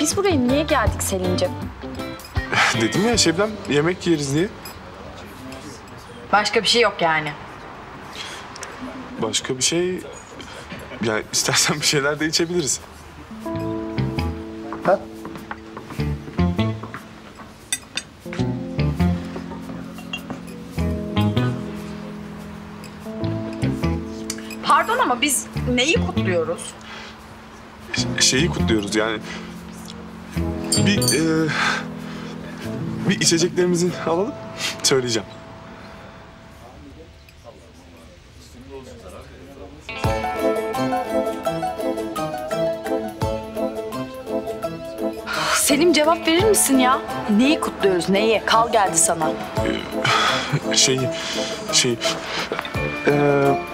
Biz buraya niye geldik Selim'ciğim? Dedim ya Şebnem yemek yeriz diye. Başka bir şey yok yani. Başka bir şey... Yani istersen bir şeyler de içebiliriz. Ha? Pardon ama biz neyi kutluyoruz? Ş- Şeyi kutluyoruz yani. Bir... e, bir içeceklerimizi alalım. Söyleyeceğim. Selim cevap verir misin ya? Neyi kutluyoruz neyi? Kal geldi sana. Şey... e, bir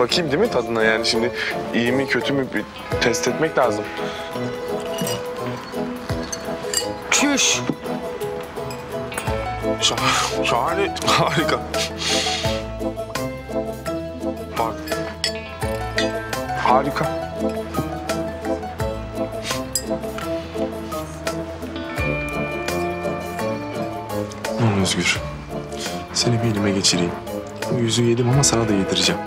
bakayım değil mi tadına yani şimdi iyi mi kötü mü bir test etmek lazım. Çüş. Şah- şahane, harika. Bak. Harika. Lan Özgür, seni bir elime geçireyim. Bu yüzü yedim ama sana da yedireceğim.